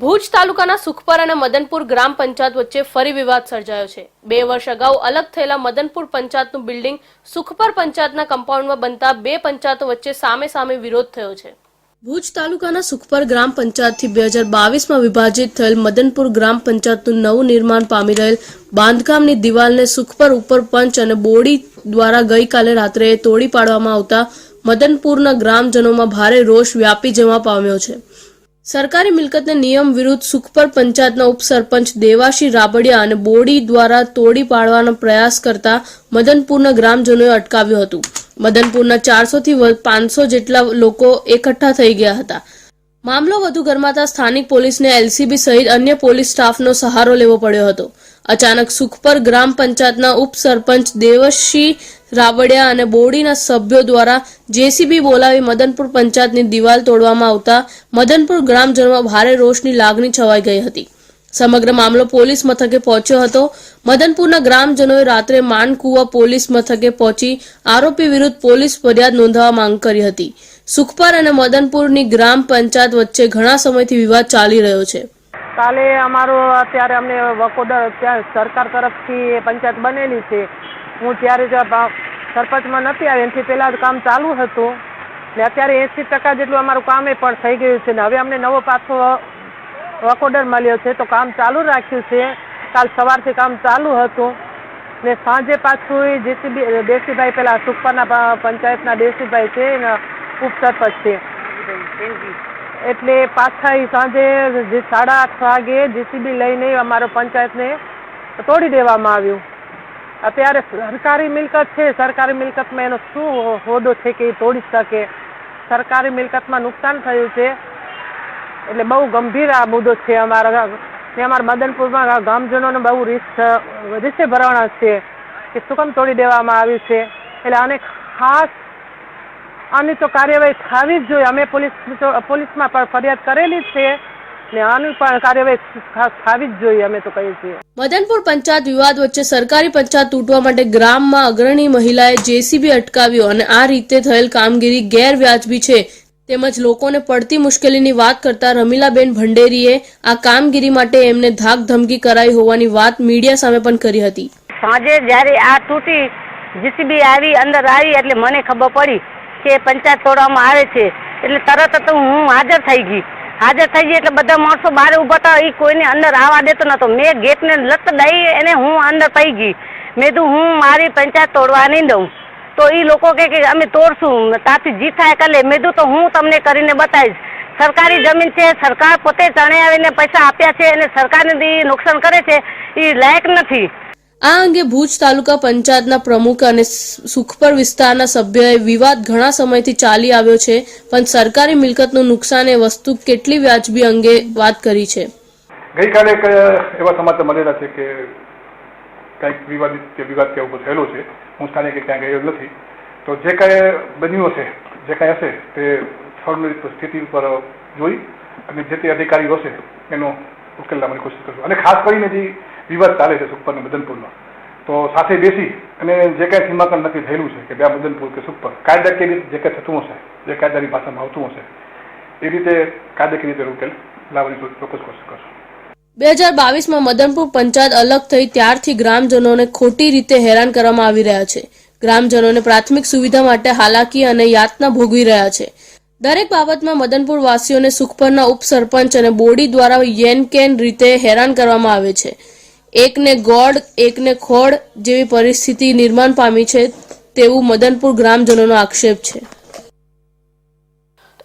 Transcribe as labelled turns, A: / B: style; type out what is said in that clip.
A: ભુજ તાલુકાના સુખપર અને મદનપુર ગ્રામ પંચાયત વચ્ચે ફરી વિવાદ સર્જાયો છે. બે વર્ષ અગાઉ અલગ થયેલા મદનપુર પંચાયતનું બિલ્ડિંગ સુખપર પંચાયતના કમ્પાઉન્ડમાં બનતા બે પંચાયતો વચ્ચે સામે સામે વિરોધ થયો છે. ભુજ તાલુકાના સુખપર ગ્રામ પંચાયતથી બે હજાર બાવીસમાં વિભાજિત થયેલ મદનપુર ગ્રામ પંચાયતનું નવું નિર્માણ પામી રહેલ બાંધકામની દિવાલને સુખપર ઉપર પંચ અને બોડી દ્વારા ગઈકાલે રાત્રે તોડી પાડવામાં આવતા મદનપુરના ગ્રામજનોમાં ભારે રોષ વ્યાપી જવા પામ્યો છે. સરકારી મિલકતને નિયમ વિરુદ્ધ સુખપર પંચાયતના ઉપસરપંચ દેવાશી રાબડિયા અને બોડી દ્વારા તોડી પાડવાનો પ્રયાસ કરતા મદનપુરના ગ્રામજનોએ અટકાવ્યું હતું. મદનપુરના ચારસોથી પાંચસો જેટલા લોકો એકઠા થઈ ગયા હતા. મામલો વધુ ગરમાતા સ્થાનિક પોલીસને એલસીબી સહિત અન્ય પોલીસ સ્ટાફનો સહારો લેવો પડ્યો હતો. અચાનક સુખપર ગ્રામ પંચાયતના ઉપસરપંચ દેવશી રાવડિયા અને બોડીના સભ્યો દ્વારા જેસીબી બોલાવી મદનપુર પંચાયતની દિવાલ તોડવામાં આવતા મદનપુર ગ્રામજનોમાં ભારે રોષની લાગણી છવાઈ ગઈ હતી. સમગ્ર મામલો પોલીસ મથકે પહોંચ્યો હતો. મદનપુરના ગ્રામજનોએ રાત્રે માનકુવા પોલીસ મથકે પહોંચી આરોપી વિરુદ્ધ પોલીસ ફરિયાદ નોંધવા માંગ કરી હતી. સુખપર અને મદનપુરની ગ્રામ પંચાયત વચ્ચે ઘણા સમયથી વિવાદ ચાલી રહ્યો છે.
B: કાલે અમારો અત્યારે અમને વકોદર સરકાર તરફથી પંચાયત બનેલી છે. હું ત્યારે જ સરપંચમાં નથી આવી એનાથી પહેલાં કામ ચાલુ હતું. ને અત્યારે એંસી ટકા જેટલું અમારું કામ એ પણ થઈ ગયું છે. ને હવે અમને નવો પાછો વકોડર મળ્યો છે, તો કામ ચાલુ રાખ્યું છે. કાલ સવારથી કામ ચાલુ હતું. ને સાંજે પાછું જેસીબી દેસીભાઈ પેલા સુખપરના પંચાયતના દેસીભાઈ છે, એના ઉપસરપંચ છે. એટલે પાછા એ સાંજે સાડા આઠ વાગે જેસીબી લઈને અમારો પંચાયતને તોડી દેવામાં આવ્યું. અત્યારે સરકારી મિલકત છે, સરકારી મિલકતમાં એનો શું હોદ્દો છે કે એ તોડી શકે? સરકારી મિલકતમાં નુકસાન થયું છે. એટલે બહુ ગંભીર આ મુદ્દો છે અમારા ને અમારા મદનપુરમાં ગામજનોને બહુ રીસ રીસે ભરવાના છે કે શું કામ તોડી દેવામાં આવ્યું છે. એટલે આને ખાસ, આની તો કાર્યવાહી થવી જ જોઈએ. અમે પોલીસ, પોલીસમાં ફરિયાદ કરેલી છે. ને આની પણ કાર્યવાહી ખાસ થવી જ જોઈએ અમે તો કહીએ છીએ.
A: મદનપુર પંચાયત વિવાદ વચ્ચે સરકારી પંચાયત તૂટવા માટે ગ્રામમાં અગ્રણી મહિલાએ જેસીબી અટકાવ્યો અને આ રીતે થયેલ કામગીરી ગેરવ્યાજબી છે. તેમજ લોકોને પડતી મુશ્કેલીની વાત કરતા રમીલાબેન ભંડેરીએ આ કામગીરી માટે એમને ધાક ધમકી કરાઈ હોવાની વાત મીડિયા સામે પણ કરી હતી.
C: સાંજે જ્યારે આ તૂટી જીસીબી આવી અંદર આવી એટલે મને ખબર પડી કે પંચાયત તોડવામાં આવે છે. એટલે તરત જ હું હાજર થઈ ગઈ. હાજર થઈ ગઈ એટલે બધા માણસો બહાર ઊભા હતા. એ કોઈને અંદર આવવા દેતો નતો. મેં ગેટને લત દઈ અને હું અંદર પઈ ગઈ. મેં તું હું મારી પંચાયત તોડવા નહીં દઉં. તો એ લોકો કે, અમે તોડશું. તાથી જી થાય કાલે મેં તો હું તમને કરીને બતાવીશ. સરકારી જમીન છે, સરકાર પોતે ચણે આવીને પૈસા આપ્યા છે અને સરકારને નુકસાન કરે છે. એ લાયક નથી.
A: આ અંગે ભુજ તાલુકા પંચાયતના પ્રમુખ અને સુખપર વિસ્તારના સભ્યોએ વિવાદ ઘણા સમયથી ચાલી આવ્યો છે, પણ સરકારી મિલકતનું નુકસાન એ વસ્તુ કેટલી વ્યાજબી અંગે વાત કરી છે?
D: ગઈકાલે એવા સમાચાર મળેલા છે કે કંઈક વિવાદિત કે વિવાદ કે ઊભો થયેલો છે. હું સ્થાનિકે ક્યાં ગયો નથી. તો જે કાંઈ બન્યું હશે, જે કાંઈ હશે, તે સ્થળની સ્થિતિ ઉપર જોઈ અને જે તે અધિકારીઓ હશે, એનો ઉકેલ લાવવાની કોશિશ કરશું. અને ખાસ કરીને જે વિવાદ ચાલે છે સુખપર અને મદનપુરનો તો સાથે બેસી અને જે કાંઈ સીમાંકન નક્કી થયેલું છે કે બે મદનપુર કે સુખપર કાયદાકીય રીતે જે કાંઈ થતું હશે, જે કાયદાની ભાષામાં આવતું હશે, એ રીતે કાયદાકીય રીતે ઉકેલ લાવવાની ચોક્કસ કોશિશ કરશું.
A: બે હજાર બાવીસમાં મદનપુર પંચાયત અલગ થઈ ત્યારથી ગ્રામજનોને ખોટી રીતે હેરાન કરવામાં આવી રહ્યા છે. ગ્રામજનોને પ્રાથમિક સુવિધા માટે હાલાકી અને યાતના ભોગવી રહ્યા છે. દરેક બાબતમાં મદનપુર વાસીઓને સુખપરના ઉપસરપંચ અને બોડી દ્વારા યેન રીતે હેરાન કરવામાં આવે છે. એકને ગોળ એકને ખોડ જેવી પરિસ્થિતિ નિર્માણ પામી છે તેવું મદનપુર ગ્રામજનોનો આક્ષેપ છે.